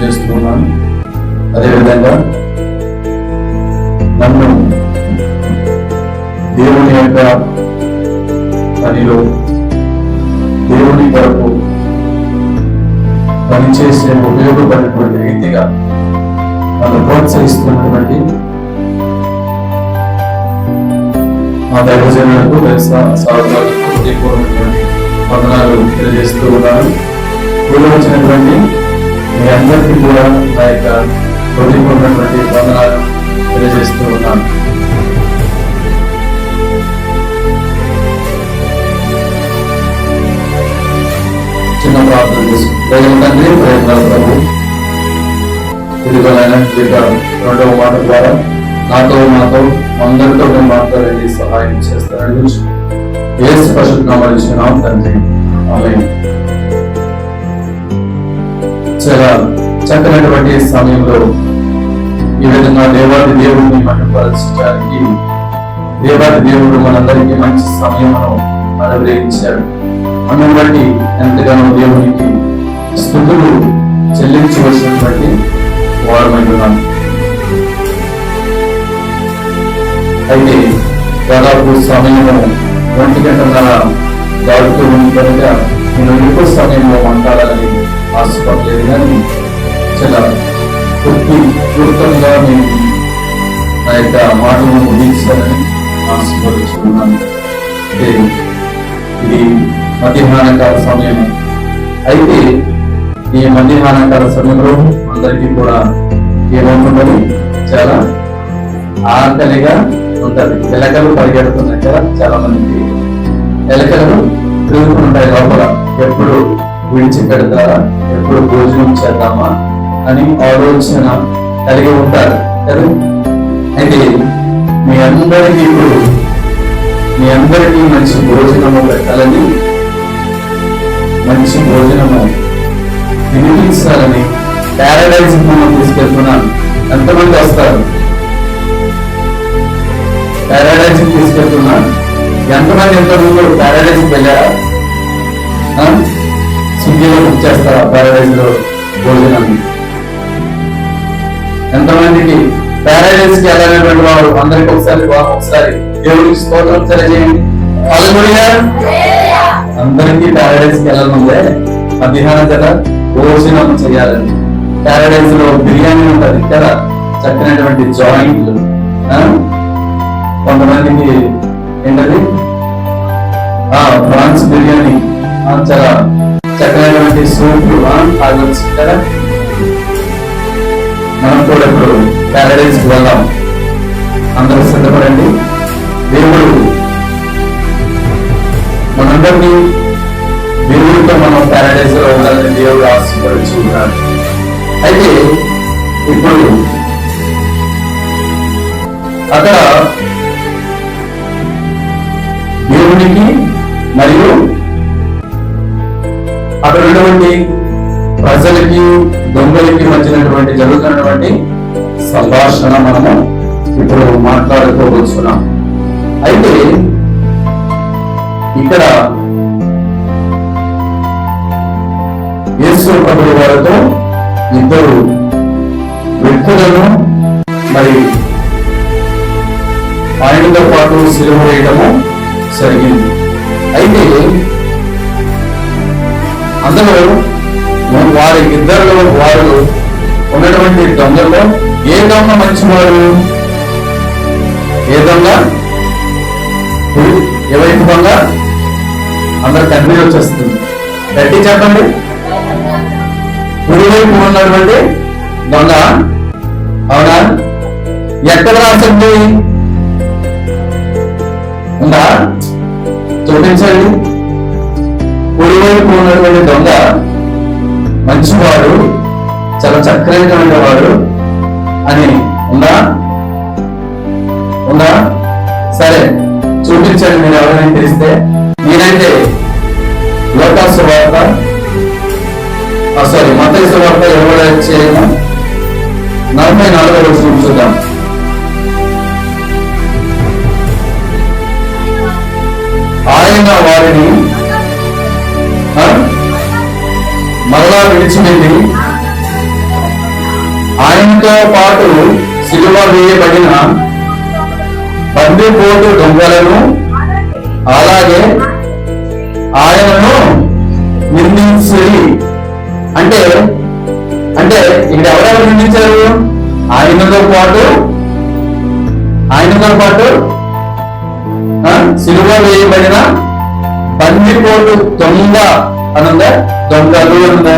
తెలియజేస్తున్నాను అదేవిధంగా నన్ను దేవుని యొక్క పనిలో దేవుని కొరకు పనిచేసే ఉపయోగపడినటువంటి రీతిగా నన్ను ప్రోత్సహిస్తున్నటువంటి మా దైవజనులకు సహోదరులకు హృదయపూర్వకమైనటువంటి వందనాలు తెలియజేస్తూ ఉన్నాను. ఊళ్ళో వచ్చినటువంటి మీ అందరికీ కూడా నా యొక్క హృదయపూర్వకమైనటువంటి వందనాలు తెలియజేస్తూ ఉన్నాను. చిన్న ప్రార్థన చేసుకుంటే ప్రయత్నాలు ప్రభు తిరుగులైన రెండవ మాట ద్వారా నాతో మాతో అందరితో మేము మాట్లాడండి సహాయం చేస్తారని ఏ స్పష్టంగా ఇచ్చినాం తండ్రి. ఆమె చాలా చక్కనటువంటి సమయంలో ఈ విధంగా దేవాది దేవుడిని మహిమపరచడానికి దేవాది దేవుడు మనందరికీ మంచి సమయం అనుగ్రహించాడు. మనం బట్టి ఎంతగానో దేవునికి స్థుతులు చెల్లించవలసినటువంటి వారమైనాం అయితే దాదాపు సమయము ఒంటి గంట దాటుతూ ఉంది కనుక నేను ఎక్కువ సమయంలో మాట్లాడాలని ఆశపడలేదు కానీ చాలా పూర్తి పూర్తంగా నేను నా యొక్క మాటలను ముగించాలని ఆశపడుచున్నాను ఇది మధ్యాహ్నకాల సమయం. అయితే ఈ మధ్యాహ్నకాల సమయంలో అందరికీ కూడా ఏమవుతుందని చాలా ఆకలిగా ఉంటది. ఎలకలు పరిగెడుతున్నాయి కదా చాలా మందికి ఎలకలు తిరుగుతుంటాయి లోపల. ఎప్పుడు విడిచిపెడతారా? ఎప్పుడు భోజనం చేద్దామా అని ఆలోచన కలిగి ఉంటారు కదా? అయితే మీ అందరికీ ఇప్పుడు మీ అందరికీ మంచి భోజనము పెట్టాలని మంచి భోజనము వినిపించాలని ప్యారడైజ్ మనం తీసుకెళ్తున్నాను ఎంతమంది వస్తారు? ప్యారడైజ్ తీసుకెళ్తున్నాను ఎంతమంది ఎంతమంది ప్యారడైజ్ వెళ్ళారా? స్విగ్గీలో బుక్ చేస్తారు? ప్యారడైజ్లో భోజనాన్ని ఎంతమందికి ప్యారడైజ్కి వెళ్ళినటువంటి వారు అందరికి ఒకసారి ఒకసారి దేవుడికి స్తోత్రం తెలియజేయండి. హల్లెలూయా అందరికీ ప్యారడైజ్కి వెళ్ళనుందే మధ్యాహ్నం కదా భోజనం చేయాలని ప్యారడైజ్లో బిర్యానీ ఉంటుంది కదా చక్కనటువంటి జాయింట్లు కొంతమందికి ఏంటది? ఆ బిర్యానీ. చాలా చక్కనటువంటి సూప్ తాగొచ్చు కదా మనం కూడా ఇప్పుడు ప్యారడైజ్ వెళ్దాం. అందరూ సిద్ధపడండి. దేవుడు మనందరినీ దేవుడితో మనం ప్యారడైజ్లో ఉండాలని దేవుడు ఆశీర్వదించి అయితే ఇప్పుడు అక్కడ దేవునికి ఉన్నటువంటి ప్రజలకి దొంగలకి మధ్యనటువంటి జరుగుతున్నటువంటి సంభాషణ మనము ఇప్పుడు మాట్లాడుకోవచ్చున్నాం అయితే ఇక్కడ యేసు వారితో ఇద్దరు వ్యక్తులను మరి ఆయనతో పాటు సిలువ వేయడము జరిగింది. అయితే అందులో వారి ఇద్దరు వారు ఉన్నటువంటి దొంగలో ఏ దొంగ మంచివాడు? ఏ దొంగ? ఎవరికి దొంగ? అందరు కన్ఫ్యూజ్ వచ్చేస్తుంది. గట్టి చెప్పండి. కుడివైపు ఉన్నటువంటి దొంగ అవునా? ఎక్కడ రాసింది? ఉందా? చూపించండి. చాలా చక్కనైనటువంటి వాడు. అని ఉందా? ఉందా? సరే చూపించండి మీరు ఎవరైనా తెలిస్తే మీరైతే లోకాసు వార్త సారీ మతైసు వార్త ఎవరు చేయము నలభై నాలుగో రోజు చూద్దాం ఆయన వారిని మరలా విడిచిపెట్టి ఆయనతో పాటు సిలువ వేయబడిన బందిపోటు దొంగలను అలాగే ఆయనను నిందించి అంటే అంటే ఇక్కడ ఎవరెవరు నిందించారు ఆయనతో పాటు ఆయనతో పాటు సిలువ వేయబడిన బందిపోటు దొంగ అనుందా? దొంగలు అనుందా?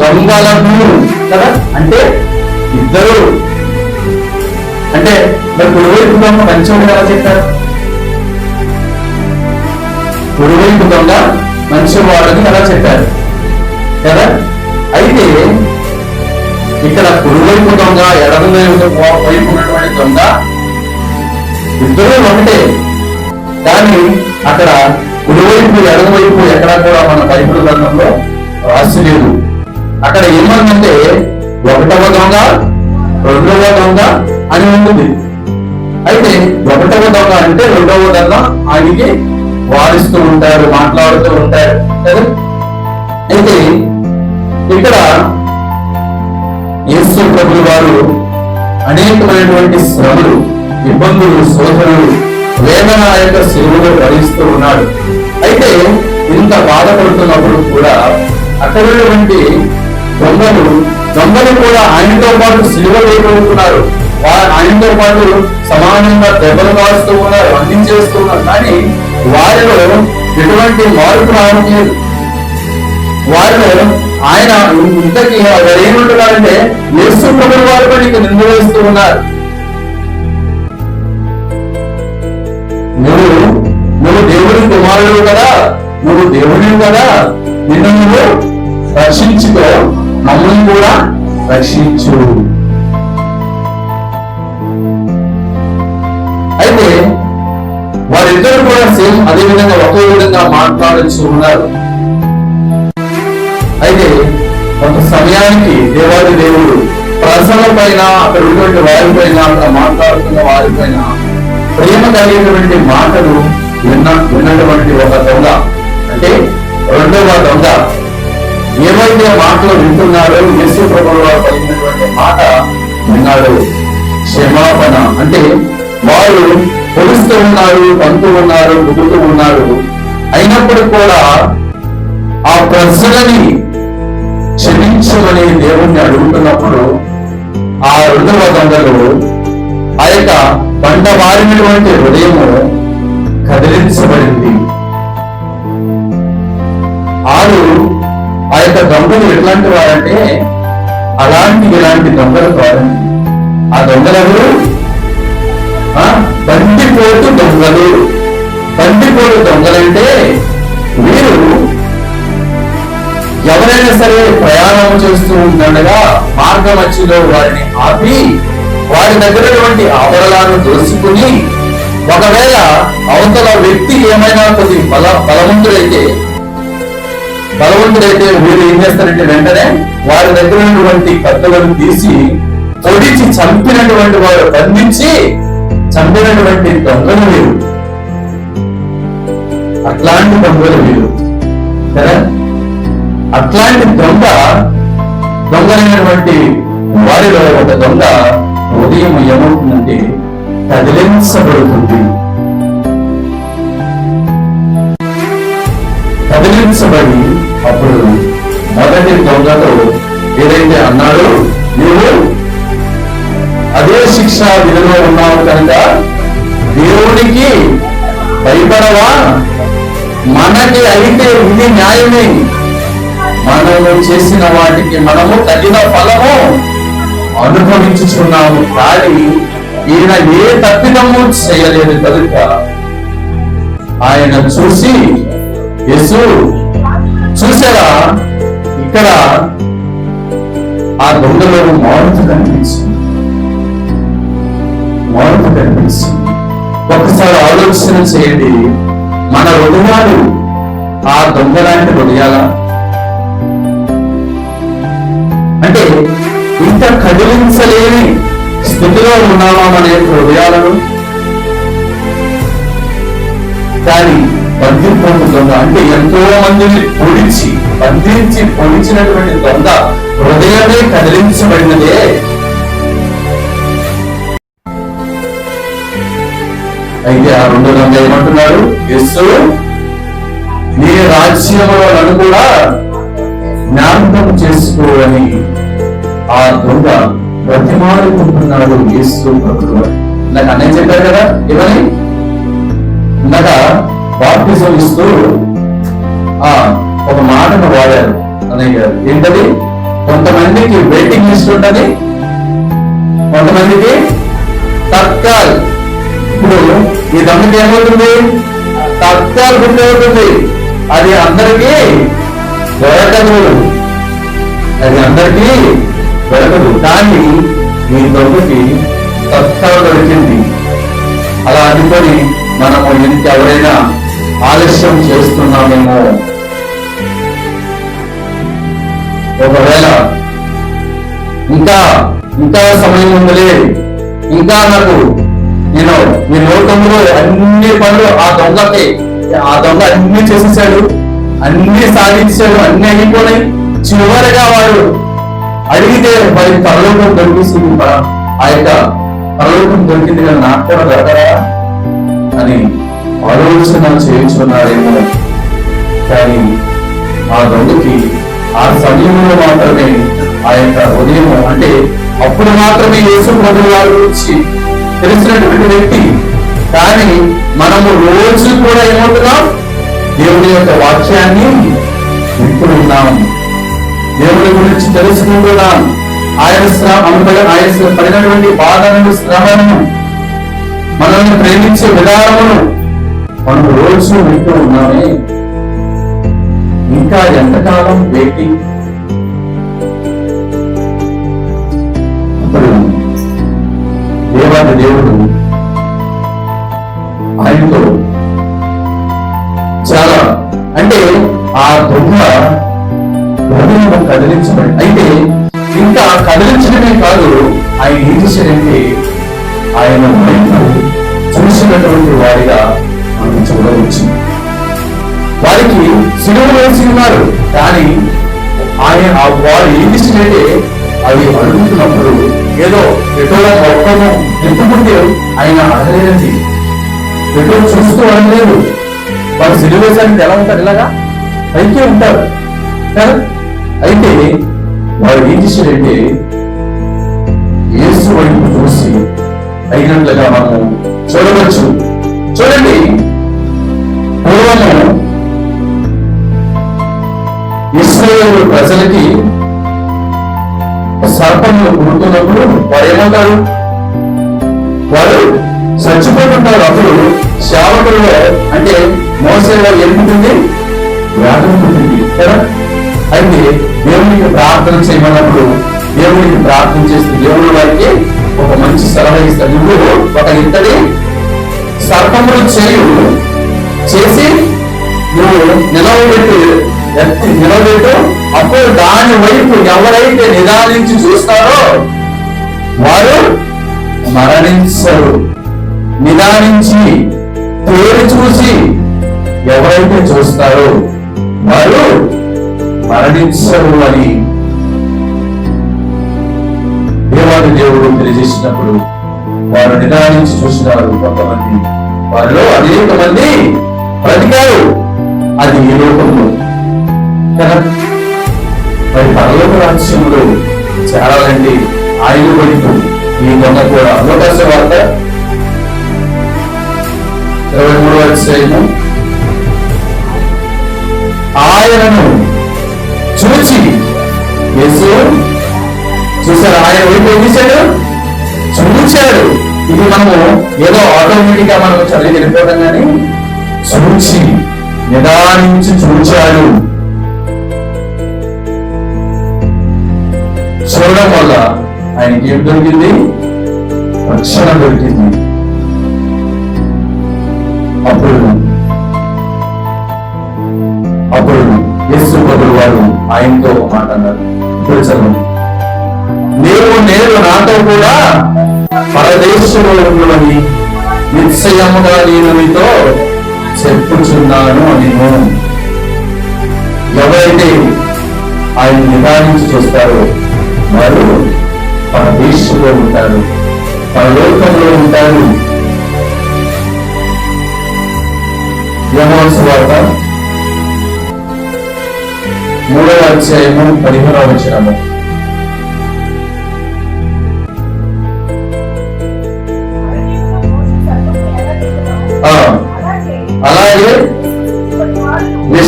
దొంగలను కదా? అంటే ఇద్దరు. అంటే మరి కుడివైపు దొంగ మంచివాడు ఎలా చెప్పారు? కుడివైపు దొంగ మంచివాడని ఎలా చెప్పారు? కదా? అయితే ఇక్కడ కుడివైపు దొంగ ఎడమవైపు వైపు వైపు ఉన్నటువంటి దొంగ ఇద్దరు ఒకటే. కానీ అక్కడ కుడివైపు ఎడమవైపు ఎక్కడా కూడా మన బైబిల్ గ్రంథంలో రాసి లేదు. అక్కడ ఏమందంటే ఒకటవ దొంగ రెండవ దొంగ అని ఉంటుంది. అయితే ఒకటవ దొంగ అంటే రెండవ దొంగ ఆయనకి వారిస్తూ ఉంటారు మాట్లాడుతూ ఉంటారు కదా? అయితే ఇక్కడ యేసు ప్రభు వారు అనేకమైనటువంటి శ్రమలు ఇబ్బందులు శోధనలు వేదన యొక్క శిలువలో భరిస్తూ ఉన్నాడు. అయితే ఇంత బాధపడుతున్నప్పుడు కూడా అక్కడ దొంగలు దొంగలు కూడా ఆయనతో పాటు సిలువ వేయబడుతున్నారు వారు ఆయనతో పాటు సమానంగా దెబ్బలు కాస్తూ ఉన్నారు అన్ని ఉన్నారు. కానీ వారిలో ఎటువంటి మార్పు రావట్లేదు. వారిలో ఆయన ఇంతకీ వారు ఏమంటున్నారంటే యేసు ప్రభువు వారు కూడా నీకు నిందవేస్తూ ఉన్నారు. నువ్వు నువ్వు దేవుని కుమారుడు కదా నువ్వు దేవుని కదా. నిన్ను నువ్వు రక్షించుకో. మమ్మల్ని కూడా రక్షించు. అయితే వారిద్దరు కూడా సేమ్ అదే విధంగా ఒకే విధంగా మాట్లాడుతూ ఉన్నారు. అయితే ఒక సమయానికి దేవాది దేవుడు ప్రజల పైన అక్కడ ఉన్నటువంటి వారి పైన అక్కడ మాట్లాడుతున్న వారి పైన ప్రేమ కలిగినటువంటి మాటలు విన్న విన్నటువంటి ఒక దొంగ. అంటే రెండవ దొంగ. ఏవైతే మాటలు వింటున్నాడో యేసు ప్రభుల వారు పలికినటువంటి మాట విన్నాడు. క్షమాపణ. అంటే వారు పొలుస్తూ ఉన్నారు పంతూ ఉన్నారు కుదురుతూ ఉన్నారు. అయినప్పుడు కూడా ఆ ప్రజలని క్షమించమని దేవుణ్ణి అడుగుతున్నప్పుడు ఆ రెండవ దండలు ఆ యొక్క బండవారినటువంటి హృదయము కదిలించబడింది. ఆరు ఆ యొక్క దొంగలు ఎట్లాంటి వారంటే అలాంటి ఇలాంటి దొంగలు కాదండి ఆ దొంగలెవరు? ఆ? బందిపోటు దొంగలు. బందిపోటు దొంగలంటే వీరు ఎవరైనా సరే ప్రయాణం చేస్తూ ఉండగా మార్గ మధ్యలో వారిని ఆపి వారి దగ్గరటువంటి ఆభరణాలను దోసుకుని ఒకవేళ అవతల వ్యక్తి ఏమైనా కొద్ది బల బలవంతుడైతే బలవంతుడైతే వీళ్ళు ఏం చేస్తారంటే వెంటనే వారి దగ్గర ఉన్నటువంటి కత్తులను తీసి పొడిచి చంపినటువంటి వారు బంధించి చంపినటువంటి దొంగలు వీరు అట్లాంటి దొంగలు వీరు కదా అట్లాంటి దొంగ దొంగలైనటువంటి వారిలో ఒక దొంగ ఉదయం ఏమవుతుందంటే కదిలించబడుతుంది. కదిలించబడి అప్పుడు మొదటి దొంగతో ఏదైతే అన్నాడో నీవు అదే శిక్ష విధిలో ఉన్నావు కనుక దేవునికి భయపడవా? మనకి అయితే ఇది న్యాయమే. మనము చేసిన వాటికి మనము తగిన ఫలము అనుభవించుచున్నాము. కానీ ఈయన ఏ తప్పిదము చేయలేదు కనుక ఆయన చూసి యేసు చూసారా? ఇక్కడ ఆ దొంగలో మారుతు కనిపిస్తుంది. మారుతు కనిపిస్తుంది. ఒకసారి ఆలోచన చేయండి. మన హృదయాలు ఆ దొంగ లాంటి హృదయాలా? అంటే ఇంత కదిలించలేని స్థితిలో ఉన్నామా మన యొక్క హృదయాలను? కానీ బంధింపు దొంగ అంటే ఎంతో మందిని పొడిచి బంధించి పొడిచినటువంటి దొంగ హృదయమే కదిలించబడినదే. అయితే ఆ రెండు దొంగ ఏమంటున్నారు యేసు నీ రాజ్యంలో నన్ను కూడా జ్ఞాపకం చేసుకో అని ఆ దొంగ ప్రతిమాడుకుంటున్నాడు యేసు ప్రభువు. నాకు అన్నయ్య చెప్పారు కదా ఇవని ఇందాక బాప్తిజం ఇస్తూ ఆ ఒక మాటను వాడారు అన్నయ్య గారు. ఏంటది? కొంతమందికి వెయిటింగ్ లిస్ట్ ఉంటది కొంతమందికి తత్కాల్. ఇప్పుడు ఈ దమ్ముకి ఏమవుతుంది? తత్కాల్ గుర్తు అవుతుంది. అది అందరికీ దొరకదు. అది అందరికీ దొరకదు. కానీ ఈ దొంగకి తత్కాల్ దొరికింది. అలా అనుకొని మనము ఇంకెవరైనా ఆలస్యం చేస్తున్నామేమో. ఒకవేళ ఇంకా ఇంకా సమయం ఉందలే ఇంకా నాకు నేను ఈ లోకంలో అన్ని పనులు ఆ దొంగకి ఆ దొంగ అన్ని చేసేసాడు అన్ని సాధించాడు అన్ని అయిపోయినాయి. చివరిగా వాడు అడిగితే వారి పరలోకం దొరికిస్తుంది ఆ యొక్క పరలోకం దొరికింది కానీ నాకు కూడా దొరకరా ఆలోచన చేయించున్నారేమో కానీ ఆ దొంగకి ఆ సమయంలో మాత్రమే ఆ యొక్క ఉదయం అంటే అప్పుడు మాత్రమే యేసు ప్రభు వారి గురించి తెలిసినటువంటి వ్యక్తి. కానీ మనము రోజు కూడా ఏమవుతున్నాం దేవుని యొక్క వాక్యాన్ని వింటున్నాం దేవుని గురించి తెలుసుకుంటున్నాం. ఆయన శ్రమ ఆయన పడినటువంటి బాధలను శ్రమను మనల్ని ప్రేమించే విధానమును మనం రోజు వింటూ ఉన్నామే. ఇంకా ఎంతకాలం వెయిటింగ్ దేవాది దేవుడు ఆయనతో చాలా అంటే ఆ దొంగ హృదయం కదిలించబడి అయితే ఇంకా కదిలించడమే కాదు ఆయన ఏం చేశాడంటే ఆయన వైపు చూసినటువంటి వారిగా మనకు చూడవచ్చింది వారికి సిలువ వేసి ఉన్నారు కానీ ఆయన వారు ఏం చేసినట్టే అవి అడుగుతున్నప్పుడు ఏదో ఎటోలా గొప్పను ఎత్తుకుంటే ఆయన అడగలేదండి. ఎటో చూస్తూ అడగలేదు. వారు సిలువ వేసానికి ఎలా ఉంటారు ఇలాగా? పైకే ఉంటారు. కదా అయితే వారు ఏం చేశారంటే యేసు వైపు చూసి అయినట్లుగా మనము చూడవచ్చు. చూడండి. పూర్వము ఇస్రాయేల్ ప్రజలకి సర్పంలో పుడుతున్నప్పుడు వారు ఏమంటారు వారు చచ్చిపోతుంటారు. అప్పుడు శావకుల్లో అంటే మోసేలో ఎందుకుంది వ్యాధం ఉంటుంది కదా? అయితే దేవునికి ప్రార్థన చేయమన్నప్పుడు దేవునికి ప్రార్థన చేస్తే దేవుడు వారికి ఒక మంచి సలహా ఇస్తాడు. నువ్వు ఒక ఇంతటి సర్పములు చేయు. చేసి నువ్వు నిలవబెట్టు నిలబెట్టు అప్పుడు దాని వైపు ఎవరైతే నిదానించి చూస్తారో వారు మరణించరు. నిదానించి పేరు చూసి ఎవరైతే చూస్తారో వారు మరణించరు అని దేవాది దేవుడు తెలియజేసినప్పుడు వారు నిదానించి చూసినారు కొంతమంది. వారిలో అనేక మంది బ్రతికారు. అది ఈ లోకంలో కదా? మరి పరలోక రాజ్యంలో చేరాలండి ఆయన పడిపు ఈ దొంగ కూడా అవకాశ వార్త. ఇరవై మూడవ అధ్యాయము. ఆయనను చూచి యేసు చూసారు ఆయన వైపు ఏం చేశాడు చూచాడు. ఇది మనము ఏదో ఆటోమేటిక్గా మనం చదివి వెళ్ళిపోతాం కానీ చూచి నిదానించి చూచాడు. చూడడం వల్ల ఆయనకి ఏం దొరికింది? రక్షణ దొరికింది. అప్పుడు అప్పుడు యేసు ప్రభులు వారు ఆయనతో ఒక మాట అన్నారు. ఇప్పుడు చదువు నీవు నేను నాతో పరదేశంలో ఉన్నవని నిశ్చయముగా నేను మీతో చెప్పుచున్నాను అని ఎవరైతే ఆయన నిదానించి చూస్తారో వారు పరదేశంలో దేశంలో ఉంటారు పరలోకంలో లోకంలో ఉంటారు. యమోన్స్ వార్త మూడవ అధ్యాయము పదిహేనవ వచ్చినాము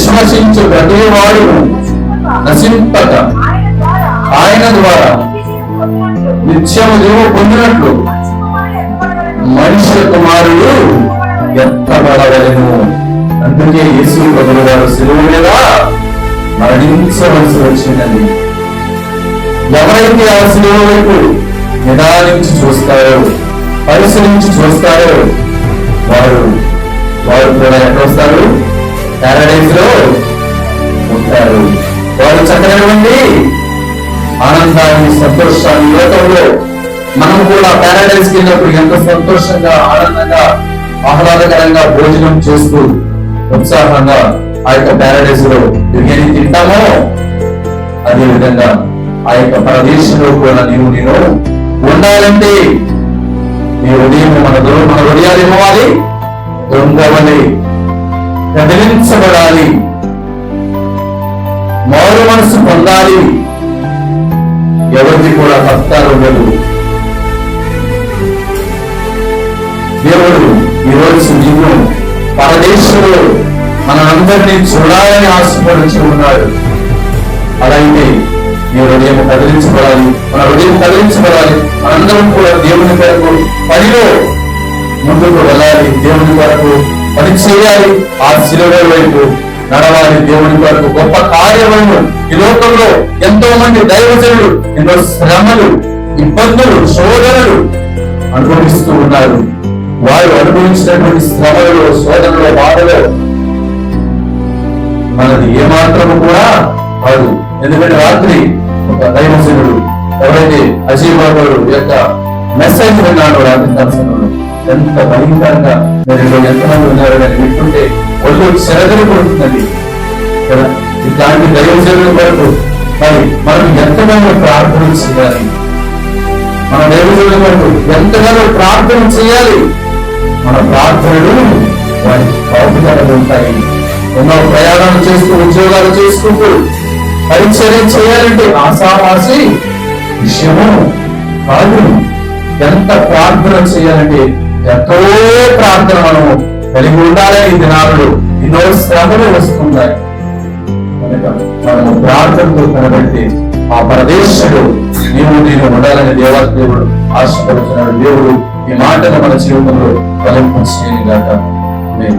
విశ్వసించు ప్రతివాడు నశింపక. ఆయన ద్వారా నిత్యము జీవ పొందినట్లు మనుష్య కుమారుడు ఎత్తబడవలను అందుకే యేసు ప్రభులు గారు సెలవు మీద మరణించవలసి వచ్చినది ఎవరైతే ఆ సెలవు వైపు నిదానించి చూస్తారో పరిశీలించి చూస్తారో వారు వారు కూడా ఎక్కడ వస్తారు? ప్యారడైజ్లో ఉంటారు. వారు చక్కనటువంటి ఆనందాన్ని సంతోషాన్ని లోకంలో మనం కూడా ప్యారడైజ్ వెళ్ళినప్పుడు ఎంత సంతోషంగా ఆనందంగా ఆహ్లాదకరంగా భోజనం చేస్తూ ఉత్సాహంగా ఆ యొక్క ప్యారడైజ్లో బిర్యానీ తింటామో అదే విధంగా ఆ యొక్క ప్రదేశంలో కూడా నీవు నేను ఉండాలంటే నీ ఉదయం మన దూరం మన హృదయాలు ఇవ్వాలి దొంగవలి కదిలించబడాలి. మారు మనసు పొందాలి. ఎవరిది కూడా భక్తాలు ఉండదు. దేవుడు ఈరోజు నిన్ను పరదేశంలో మనందరినీ చూడాలని ఆశపడుచు ఉన్నాడు. అలాగే నీ హృదయం కదిలించబడాలి. మన హృదయం కదిలించబడాలి. మనందరం కూడా దేవుని కొరకు పనిలో ముందుకు వెళ్ళాలి. దేవుని కొరకు పని చేయాలి. ఆ శిలువ వైపు నడవాలి. దేవుడి కొరకు గొప్ప కార్యములను ఈ లోకంలో ఎంతో మంది దైవజనులు ఎన్నో శ్రమలు ఇబ్బందులు శోధనలు అనుభవిస్తూ ఉన్నారు. వారు అనుభవించినటువంటి శ్రమలలో శోధనలో బాధలో మనది ఏమాత్రము కూడా కాదు. ఎందుకంటే రాత్రి ఒక దైవజనుడు ఎవరైతే అజయ్ బాబు యొక్క మెసేజ్ విన్నాడు రాత్రి దర్శనంలో ఎంత భయంకరంగా మీరు ఎంతమంది ఉన్నారు అని వింటుంటే ఒళ్ళు సెలగలు పడుతున్నది కదా? ఇట్లాంటి దైవజనుల వరకు మరి మనం ఎంతగానో ప్రార్థన చేయాలి. మన దైవజనుల వరకు ఎంతగానో ప్రార్థన చేయాలి. మన ప్రార్థనలు వారి బాగుదలలు ఉంటాయి. ఎన్నో ప్రయాణాలు చేస్తూ ఉద్యోగాలు చేసుకుంటూ పరిచర్య చేయాలంటే ఆశావాసి విషయము కాదు ఎంత ప్రార్థన చేయాలంటే ఎంతో ప్రార్థన మనము కలిగి ఉండాలని ఈ దినాలలో ఎన్నో శ్రమలు వస్తున్నాయి కనుక మనము ప్రార్థనతో కనబెట్టి ఆ ప్రదేశంలో నీవు నేను ఉండాలని దేవాదేవుడు ఆశపడుతున్నాడు. దేవుడు ఈ మాటను మన జీవితంలో ఫలింపచేయని గాక నేను